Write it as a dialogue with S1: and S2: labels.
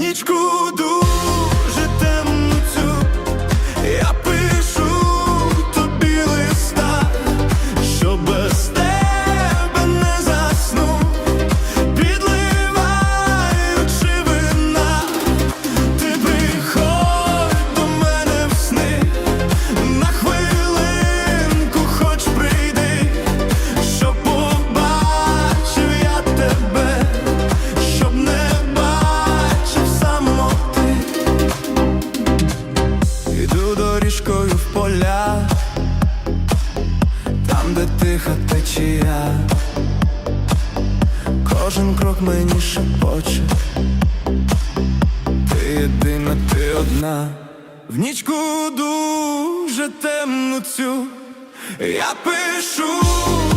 S1: нічку дуже темну цю. Я тиха течія, кожен крок мені шепоче, ти єдина, ти одна, в нічку дуже темну цю я пишу